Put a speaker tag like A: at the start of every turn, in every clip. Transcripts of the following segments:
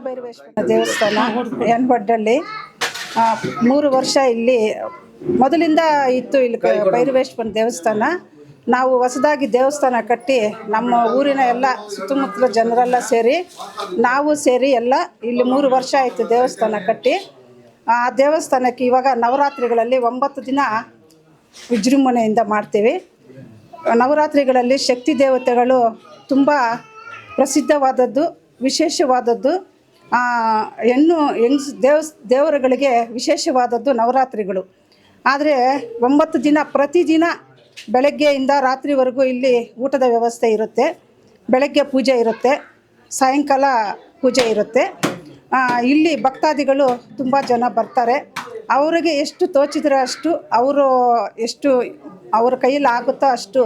A: ಕಾಲಭೈರವೇಶ್ವರ ದೇವಸ್ಥಾನ ಎನ್ಬಡ್ಡಳ್ಳಿ ಆ, ಮೂರು ವರ್ಷ ಇಲ್ಲಿ ಮೊದಲಿಂದ ಇತ್ತು ಇಲ್ಲಿ ಭೈರವೇಶ್ವರ ದೇವಸ್ಥಾನ. ನಾವು ಹೊಸದಾಗಿ ದೇವಸ್ಥಾನ ಕಟ್ಟಿ ನಮ್ಮ ಊರಿನ ಎಲ್ಲ ಸುತ್ತಮುತ್ತಲ ಜನರೆಲ್ಲ ಸೇರಿ ನಾವು ಸೇರಿ ಎಲ್ಲ ಇಲ್ಲಿ ಮೂರು ವರ್ಷ ಆಯಿತು ದೇವಸ್ಥಾನ ಕಟ್ಟಿ. ಆ ದೇವಸ್ಥಾನಕ್ಕೆ ಇವಾಗ ನವರಾತ್ರಿಗಳಲ್ಲಿ ಒಂಬತ್ತು ದಿನ ವಿಜೃಂಭಣೆಯಿಂದ ಮಾಡ್ತೀವಿ. ನವರಾತ್ರಿಗಳಲ್ಲಿ ಶಕ್ತಿ ದೇವತೆಗಳು ತುಂಬ ಪ್ರಸಿದ್ಧವಾದದ್ದು ವಿಶೇಷವಾದದ್ದು. ಹೆಣ್ಣು ಹೆಂಗ್ಸ್ ದೇವಸ್, ದೇವರುಗಳಿಗೆ ವಿಶೇಷವಾದದ್ದು ನವರಾತ್ರಿಗಳು. ಆದರೆ ಒಂಬತ್ತು ದಿನ ಪ್ರತಿದಿನ ಬೆಳಗ್ಗೆಯಿಂದ ರಾತ್ರಿವರೆಗೂ ಇಲ್ಲಿ ಊಟದ ವ್ಯವಸ್ಥೆ ಇರುತ್ತೆ. ಬೆಳಗ್ಗೆ ಪೂಜೆ ಇರುತ್ತೆ, ಸಾಯಂಕಾಲ ಪೂಜೆ ಇರುತ್ತೆ. ಇಲ್ಲಿ ಭಕ್ತಾದಿಗಳು ತುಂಬ ಜನ ಬರ್ತಾರೆ. ಅವರಿಗೆ ಎಷ್ಟು ತೋಚಿದ್ರೆ ಅಷ್ಟು, ಅವರು ಎಷ್ಟು ಅವ್ರ ಕೈಯಲ್ಲಿ ಆಗುತ್ತೋ ಅಷ್ಟು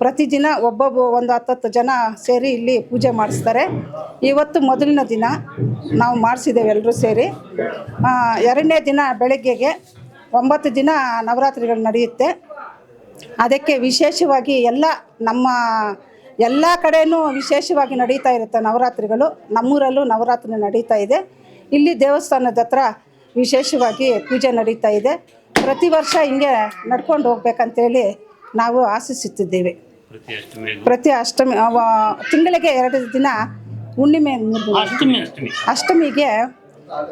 A: ಪ್ರತಿದಿನ ಒಬ್ಬೊಬ್ಬ ಒಂದು ಹತ್ತತ್ತು ಜನ ಸೇರಿ ಇಲ್ಲಿ ಪೂಜೆ ಮಾಡಿಸ್ತಾರೆ. ಇವತ್ತು ಮೊದಲನೇ ದಿನ ನಾವು ಮಾಡಿಸಿದ್ದೇವೆ ಎಲ್ಲರೂ ಸೇರಿ. ಎರಡನೇ ದಿನ ಬೆಳಗ್ಗೆಗೆ ಒಂಬತ್ತು ದಿನ ನವರಾತ್ರಿಗಳು ನಡೆಯುತ್ತೆ. ಅದಕ್ಕೆ ವಿಶೇಷವಾಗಿ ಎಲ್ಲ ನಮ್ಮ ಎಲ್ಲ ಕಡೆಯೂ ವಿಶೇಷವಾಗಿ ನಡೀತಾ ಇರುತ್ತೆ ನವರಾತ್ರಿಗಳು. ನಮ್ಮೂರಲ್ಲೂ ನವರಾತ್ರಿ ನಡೀತಾ ಇದೆ. ಇಲ್ಲಿ ದೇವಸ್ಥಾನದ ಹತ್ರ ವಿಶೇಷವಾಗಿ ಪೂಜೆ ನಡೀತಾ ಇದೆ. ಪ್ರತಿ ವರ್ಷ ಹಿಂಗೆ ನಡ್ಕೊಂಡು ಹೋಗ್ಬೇಕಂತೇಳಿ ನಾವು ಆಶಿಸುತ್ತಿದ್ದೇವೆ.
B: ಪ್ರತಿ
A: ಅಷ್ಟಮಿ ತಿಂಗಳಿಗೆ ಎರಡು ದಿನ ಹುಣ್ಣಿಮೆ
B: ಅಷ್ಟಮಿ ಅಷ್ಟಮಿ.
A: ಅಷ್ಟಮಿಗೆ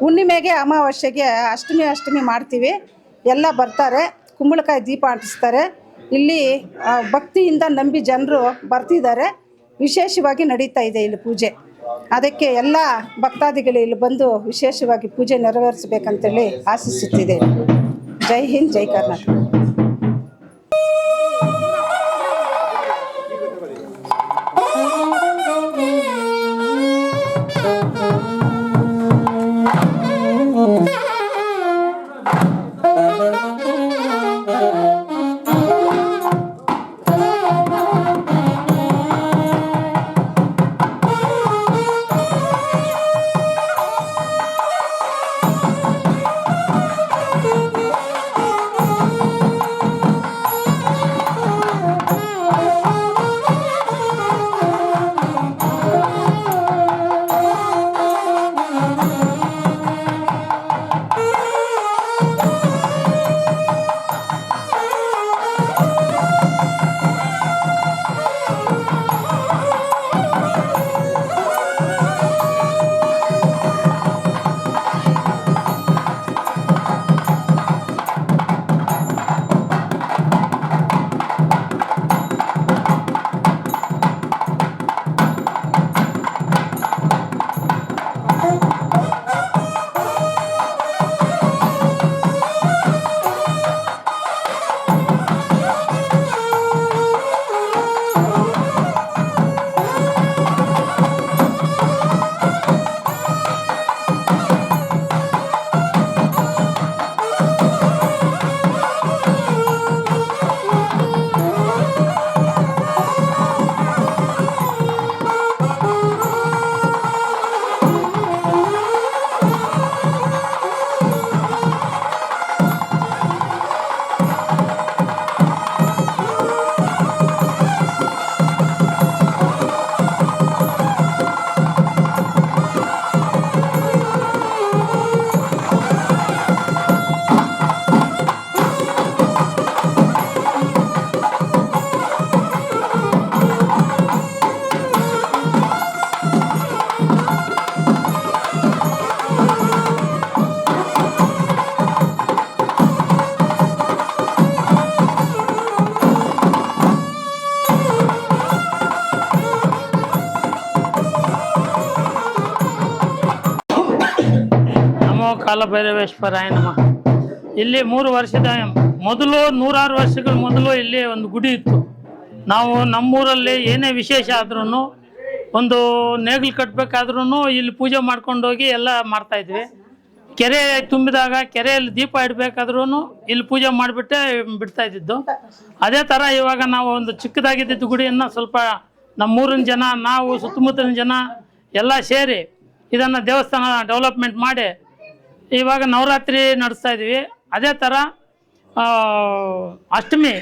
A: ಹುಣ್ಣಿಮೆಗೆ ಅಮಾವಾಸ್ಯೆಗೆ ಅಷ್ಟಮಿ ಅಷ್ಟಮಿ ಮಾಡ್ತೀವಿ. ಎಲ್ಲ ಬರ್ತಾರೆ ಕುಂಬಳಕಾಯಿ ದೀಪ ಅಂಟಿಸ್ತಾರೆ. ಇಲ್ಲಿ ಭಕ್ತಿಯಿಂದ ನಂಬಿ ಜನರು ಬರ್ತಿದ್ದಾರೆ. ವಿಶೇಷವಾಗಿ ನಡೀತಾ ಇದೆ ಇಲ್ಲಿ ಪೂಜೆ. ಅದಕ್ಕೆ ಎಲ್ಲ ಭಕ್ತಾದಿಗಳು ಇಲ್ಲಿ ಬಂದು ವಿಶೇಷವಾಗಿ ಪೂಜೆ ನೆರವೇರಿಸಬೇಕಂತೇಳಿ ಆಶಿಸುತ್ತಿದೆ ಜೈ ಹಿಂದ್ ಜೈ ಕರ್ನಾಟಕ.
B: ಕಾಲಭೈರವೇಶ್ವರಾಯ ನಮಃ. ಇಲ್ಲಿ ಮೂರು ವರ್ಷದ ಮೊದಲು ನೂರಾರು ವರ್ಷಗಳ ಮೊದಲು ಇಲ್ಲಿ ಒಂದು ಗುಡಿ ಇತ್ತು. ನಾವು ನಮ್ಮೂರಲ್ಲಿ ಏನೇ ವಿಶೇಷ ಆದ್ರೂ ಒಂದು ನೇಗಿಲು ಕಟ್ಟಬೇಕಾದ್ರೂ ಇಲ್ಲಿ ಪೂಜೆ ಮಾಡ್ಕೊಂಡು ಹೋಗಿ ಎಲ್ಲ ಮಾಡ್ತಾ ಇದ್ವಿ. ಕೆರೆ ತುಂಬಿದಾಗ ಕೆರೆಯಲ್ಲಿ ದೀಪ ಇಡಬೇಕಾದ್ರೂ ಇಲ್ಲಿ ಪೂಜೆ ಮಾಡಿಬಿಟ್ಟೆ ಬಿಡ್ತಾ ಇದ್ದಿದ್ದು. ಅದೇ ಥರ ಇವಾಗ ನಾವು ಒಂದು ಚಿಕ್ಕದಾಗಿದ್ದಿದ್ದು ಗುಡಿಯನ್ನು ಸ್ವಲ್ಪ ನಮ್ಮೂರಿನ ಜನ, ನಾವು ಸುತ್ತಮುತ್ತಲಿನ ಜನ ಎಲ್ಲ ಸೇರಿ ಇದನ್ನು ದೇವಸ್ಥಾನ ಡೆವಲಪ್ಮೆಂಟ್ ಮಾಡಿ ಇವಾಗ ನವರಾತ್ರಿ ನಡೆಸ್ತಾ ಇದ್ದೀವಿ ಅದೇ ಥರ ಅಷ್ಟಮಿ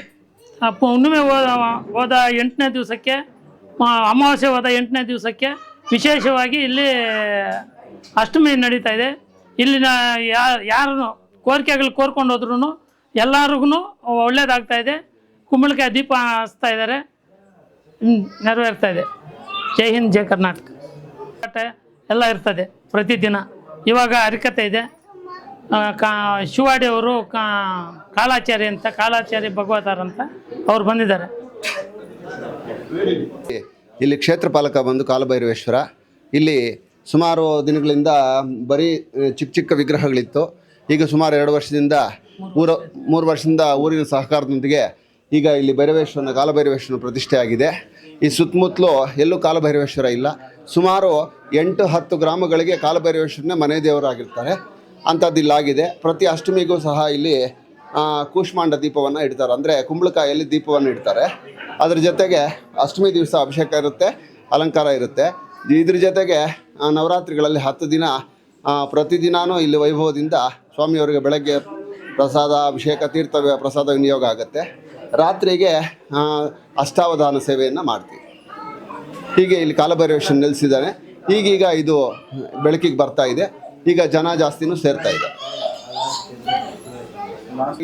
B: ಹುಣ್ಣಿಮೆ ಹೋದ ಹೋದ ಎಂಟನೇ ದಿವಸಕ್ಕೆ ಅಮಾವಾಸ್ಯೆ ಹೋದ ಎಂಟನೇ ದಿವಸಕ್ಕೆ ವಿಶೇಷವಾಗಿ ಇಲ್ಲಿ ಅಷ್ಟಮಿ ನಡೀತಾ ಇದೆ. ಇಲ್ಲಿನ ಯಾರು ಕೋರಿಕೆಗಳು ಕೋರ್ಕೊಂಡು ಹೋದ್ರೂ ಎಲ್ಲರಿಗೂ ಒಳ್ಳೇದಾಗ್ತಾ ಇದೆ. ಕುಂಬಳಕಾಯಿ ದೀಪ ಹಚ್ತಾ ಇದ್ದಾರೆ ನೆರವೇರ್ತಾ ಇದೆ. ಜೈ ಹಿಂದ್, ಜೈ ಕರ್ನಾಟಕ. ಎಲ್ಲ ಇರ್ತದೆ ಪ್ರತಿದಿನ. ಇವಾಗ ಹರಿಕತೆ ಇದೆ. ಕಾ, ಶಿವಾಡಿ ಅವರು ಕಾ, ಕಾಲಾಚಾರಿ ಅಂತ, ಕಾಲಾಚಾರಿ ಭಗವತಾರ ಅಂತ ಅವ್ರು ಬಂದಿದ್ದಾರೆ.
C: ಇಲ್ಲಿ ಕ್ಷೇತ್ರ ಪಾಲಕ ಬಂದು ಕಾಲಭೈರವೇಶ್ವರ. ಇಲ್ಲಿ ಸುಮಾರು ದಿನಗಳಿಂದ ಬರೀ ಚಿಕ್ಕ ಚಿಕ್ಕ ವಿಗ್ರಹಗಳಿತ್ತು. ಈಗ ಸುಮಾರು ಎರಡು ವರ್ಷದಿಂದ ಊರ, ಮೂರು ವರ್ಷದಿಂದ ಊರಿನ ಸಹಕಾರದೊಂದಿಗೆ ಈಗ ಇಲ್ಲಿ ಭೈರವೇಶ್ವರನ, ಕಾಲಭೈರವೇಶ್ವರನ ಪ್ರತಿಷ್ಠೆ ಆಗಿದೆ ಈ ಸುತ್ತಮುತ್ತಲು ಎಲ್ಲೂ ಕಾಲಭೈರವೇಶ್ವರ ಇಲ್ಲ. ಸುಮಾರು ಎಂಟು ಹತ್ತು ಗ್ರಾಮಗಳಿಗೆ ಕಾಲಭೈರವೇಶ್ವರನೇ ಮನೆ ದೇವರಾಗಿರ್ತಾರೆ. ಅಂಥದ್ದು ಇಲ್ಲಾಗಿದೆ ಪ್ರತಿ ಅಷ್ಟಮಿಗೂ ಸಹ ಇಲ್ಲಿ ಕೂಷ್ಮಾಂಡ ದೀಪವನ್ನು ಇಡ್ತಾರೆ. ಅಂದರೆ ಕುಂಬಳಕಾಯಲ್ಲಿ ದೀಪವನ್ನು ಇಡ್ತಾರೆ. ಅದ್ರ ಜೊತೆಗೆ ಅಷ್ಟಮಿ ದಿವಸ ಅಭಿಷೇಕ ಇರುತ್ತೆ, ಅಲಂಕಾರ ಇರುತ್ತೆ. ಇದ್ರ ಜೊತೆಗೆ ನವರಾತ್ರಿಗಳಲ್ಲಿ ಹತ್ತು ದಿನ ಪ್ರತಿದಿನವೂ ಇಲ್ಲಿ ವೈಭವದಿಂದ ಸ್ವಾಮಿಯವರಿಗೆ ಬೆಳಗ್ಗೆ ಪ್ರಸಾದ, ಅಭಿಷೇಕ, ತೀರ್ಥ ಪ್ರಸಾದ ವಿನಿಯೋಗ ಆಗುತ್ತೆ. ರಾತ್ರಿಗೆ ಅಷ್ಟಾವಧಾನ ಸೇವೆಯನ್ನು ಮಾಡ್ತೀವಿ. ಹೀಗೆ ಇಲ್ಲಿ ಕಾಲಭೈರವೇಶ್ವರ ನೆಲೆಸಿದ್ದಾನೆ. ಈಗೀಗ ಇದು ಬೆಳಕಿಗೆ ಬರ್ತಾ ಇದೆ. ಈಗ ಜನ ಜಾಸ್ತಿನೂ ಸೇರ್ತಾ ಇದೆ.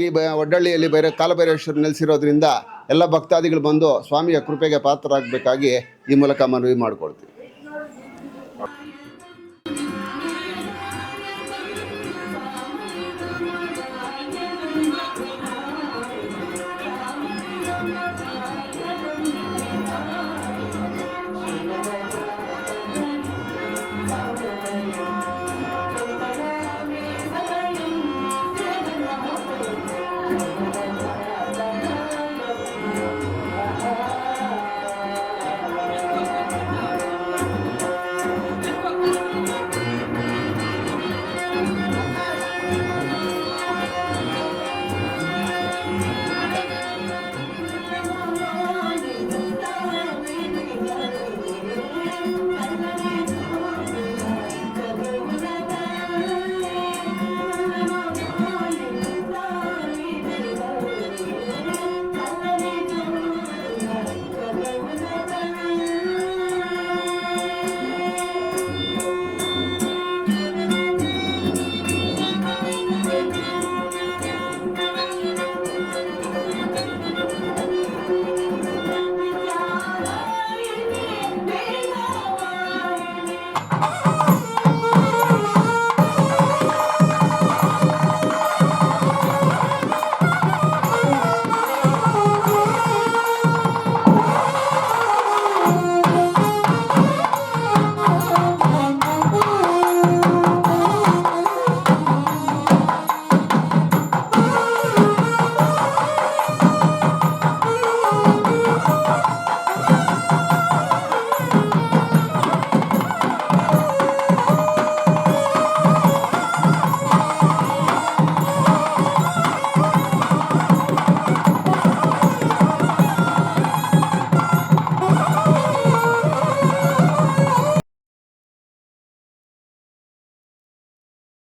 C: ಈ ಬ ಒಡ್ಡಳ್ಳಿಯಲ್ಲಿ ಬೈರ ಕಾಲಭೈರವೇಶ್ವರ ನೆಲೆಸಿರೋದ್ರಿಂದ ಎಲ್ಲ ಭಕ್ತಾದಿಗಳು ಬಂದು ಸ್ವಾಮಿಯ ಕೃಪೆಗೆ ಪಾತ್ರರಾಗಬೇಕಾಗಿ ಈ ಮೂಲಕ ಮನವಿ ಮಾಡಿಕೊಳ್ತೀವಿ